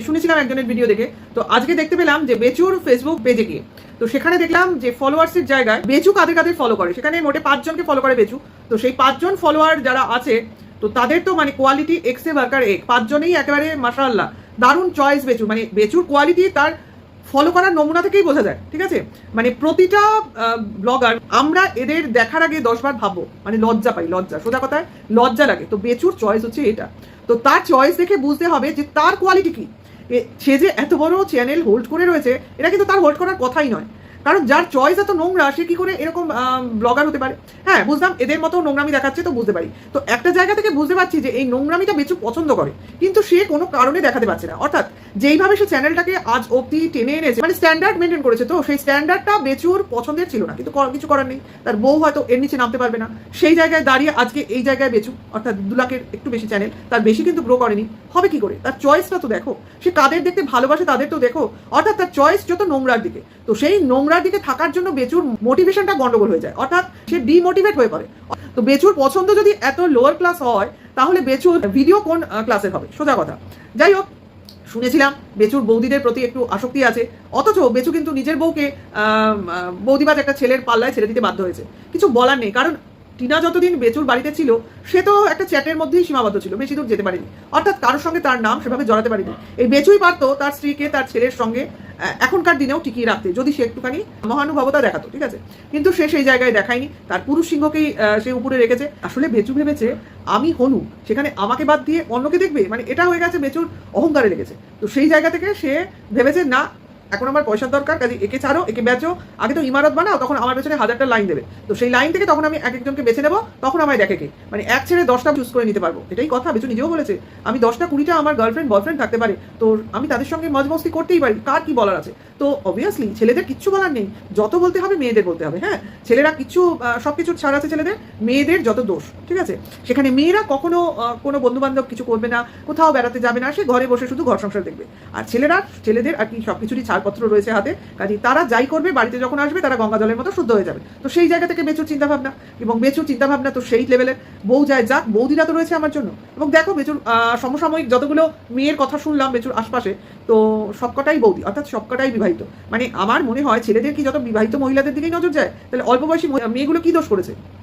শুনেছিলাম একজনের ভিডিও দেখে। তো আজকে দেখতে পেলাম যে বেচুর ফেসবুক পেজে গিয়ে। তো সেখানে দেখলাম যে ফলোয়ার্সের জায়গায় বেচু কাদের কাদের ফলো করে? সেখানে মোটে পাঁচজনকে ফলো করে বেচু। তো সেই পাঁচজন ফলোয়ার যারা আছে, তো তাদের তো মানে কোয়ালিটি এক্স এক্সে ওয়ার্কার এক পাঁচজনেই একেবারে মাশাআল্লাহ। দারুণ চয়েস বেচু। মানে বেচুর কোয়ালিটি তার ফলো করার নমুনা থেকেই বোঝা যায়, ঠিক আছে? মানে প্রতিটা ব্লগার আমরা এদের দেখার আগে দশবার ভাববো। মানে লজ্জা পাই, লজ্জা। সোজা কথায় লজ্জা লাগে। তো বেচুর চয়েস হচ্ছে এটা। তো তার চয়েস দেখে বুঝতে হবে যে তার কোয়ালিটি কি। এ- সে যে এত বড় চ্যানেল হোল্ড করে রয়েছে, এটা কিন্তু তার হোল্ড করার কথাই নয়। কারণ যার চয়েস এত নোংরা, সে কি করে এরকম ব্লগার হতে পারে? হ্যাঁ বুঝলাম, এদের মতো নোংরামি দেখাচ্ছে তো বুঝতে পারি। তো একটা জায়গা থেকে বুঝতে পারছি যে এই নোংরামিটা বেচু পছন্দ করে, কিন্তু সে কোনো কারণে দেখাতে পারছে না। অর্থাৎ যেইভাবে সে চ্যানেলটাকে আজ অব্দি টেনে এনেছে মানে স্ট্যান্ডার্ড মেনটেন করেছে তো, সেই স্ট্যান্ডার্ডটা বেচুর পছন্দের ছিল না, কিন্তু কিছু করার নেই। তার বউ হয়তো এর নিচে নামতে পারবে না। সেই জায়গায় দাঁড়িয়ে আজকে এই জায়গায় বেচু অর্থাৎ দু লাখের একটু বেশি চ্যানেল তার বেশি কিন্তু গ্রো করেনি। হবে কি করে? তার চয়েসটা তো দেখো, সে কাদের দেখতে ভালোবাসে তাদের তো দেখো, অর্থাৎ তার চয়েস যত নোংরার দিকে। তো সেই নোংরার দিকে থাকার জন্য বেচুর মোটিভেশনটা গন্ডগোল হয়ে যায়, অর্থাৎ সে ডিমোটিভেট হয়ে পড়ে। তো বেচুর পছন্দ যদি এত লোয়ার ক্লাস হয়, তাহলে বেচুর ভিডিও কোন ক্লাসের হবে? সোজা কথা। যাই হোক শুনেছিলাম, বেচুর বৌদিদের প্রতি একটু আসক্তি আছে। অথচ বেচু কিন্তু নিজের বউকে বৌদিবাজ একটা ছেলের পাল্লায় ছেড়ে দিতে বাধ্য হয়েছে। কিছু বলার নেই, কারণ টিনা যতদিন বেচুর বাড়িতে ছিল, সে তো একটা চ্যাটের মধ্যেই সীমাবদ্ধ ছিল, বেশি দূর যেতে পারেনি। অর্থাৎ কারোর সঙ্গে তার নাম সেভাবে জড়াতে পারেনি। এই বেচুই পারতো তার স্ত্রীকে, তার ছেলের সঙ্গে এখনকার দিনেও টিকিয়ে রাখতে, যদি সে একটুখানি মহানুভবতা দেখাতো, ঠিক আছে? কিন্তু সে সেই জায়গায় দেখায়নি, তার পুরুষ সিংহকেই সে উপরে রেখেছে। আসলে বেচু ভেবেছে, আমি হনু, সেখানে আমাকে বাদ দিয়ে অন্যকে দেখবে? মানে এটা হয়ে গেছে বেচুর অহংকারে লেগেছে। তো সেই জায়গা থেকে সে ভেবেছে, না এখন আমার পয়সার দরকার, কাজে একে ছাড়ো, একে বেচো। আগে তো ইমারত বানাও, তখন আমার পেছনে হাজারটা লাইন দেবে। তো সেই লাইন থেকে তখন আমি এক একজনকে বেছে নেব, তখন আমায় দেখে কে। মানে এক ছেড়ে দশটা চুজ করে নিতে পারব। এটাই কথা, বেচু নিজেও বলেছে। আমি দশটা কুড়িটা আমার গার্লফ্রেন্ড বয়ফ্রেন্ড থাকতে পারে। তো আমি তাদের সঙ্গে মজমস্তি করতেই পারি, কার কি বলার আছে? তো অবভিয়াসলি ছেলেদের কিচ্ছু বলার নেই। যত বলতে হবে, মেয়েদের বলতে হবে হ্যাঁ? ছেলেরা কিচ্ছু সব কিছুর ছাড় আছে ছেলেদের, মেয়েদের যত দোষ, ঠিক আছে? সেখানে মেয়েরা কখনো কোনো বন্ধু বান্ধব কিছু করবে না, কোথাও বেড়াতে যাবে না, সে ঘরে বসে শুধু ঘর সংসার দেখবে। আর ছেলেরা, ছেলেদের আর কি সব কিছুরই ছাড়পত্র রয়েছে হাতে কাজে তারা যাই করবে, বাড়িতে যখন আসবে, তারা গঙ্গা জলের মতো শুদ্ধ হয়ে যাবে। তো সেই জায়গা থেকে বেচুর চিন্তাভাবনা। এবং বেচুর চিন্তাভাবনা তো সেই লেভেলের। বউ যায় যাক, বৌদিরা তো রয়েছে আমার জন্য। এবং দেখো বেচুর সমসাময়িক যতগুলো মেয়ের কথা শুনলাম বেচুর আশপাশে, তো সবকটাই বৌদি, অর্থাৎ সবকটাই বিবাহিত। মানে আমার মনে হয় ছেলেদের কি যত বিবাহিত মহিলাদের দিকেই নজর যায়, তাহলে অল্প বয়সী মেয়েগুলো কি দোষ করেছে?